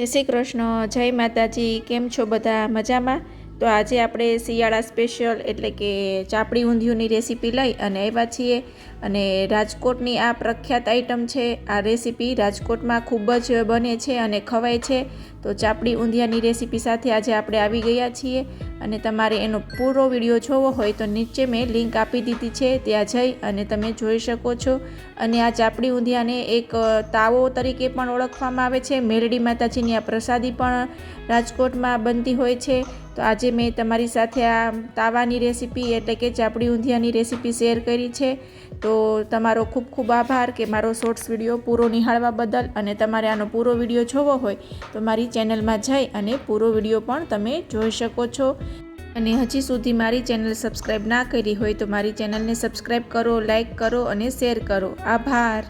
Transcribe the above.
જય શ્રી કૃષ્ણ, જય માતાજી, કેમ છો બધા? મજામાં? તો આજે આપણે શિયાળા સ્પેશિયલ એટલે કે ચાપડી ઊંધિયુંની રેસીપી લઈ અને આવ્યા છીએ. અને રાજકોટની આ પ્રખ્યાત આઈટમ છે, આ રેસીપી રાજકોટમાં ખૂબ જ બને છે અને ખવાય છે. તો ચાપડી ઊંધિયાની રેસીપી સાથે આજે આપણે આવી ગયા છીએ. અને તમારે એનો પૂરો વીડિયો જોવો હોય તો નીચે મેં લિંક આપી દીધી છે, ત્યાં જઈ અને તમે જોઈ શકો છો. અને આ ચાપડી ઊંધિયાને એક તાવો તરીકે પણ ઓળખવામાં આવે છે. મેલડી માતાજીની આ પ્રસાદી પણ રાજકોટમાં બનતી હોય છે. તો આજે મેં તમારી સાથે આ તાવાની રેસીપી એટલે કે ચાપડી ઊંધિયાની રેસીપી શેર કરી છે. તો તમારો ખૂબ ખૂબ આભાર કે મારો શોર્ટ્સ વીડિયો પૂરો નિહાળવા બદલ અને તમારે આનો પૂરો વીડિયો જોવો હોય તો મારી ચેનલમાં જઈ અને પૂરો વીડિયો પણ તમે જોઈ શકો છો. અને હજી સુધી મારી ચેનલ સબસ્ક્રાઈબ ના કરી હોય તો મારી ચેનલને સબસ્ક્રાઈબ કરો લાઈક કરો અને શેર કરો. આભાર.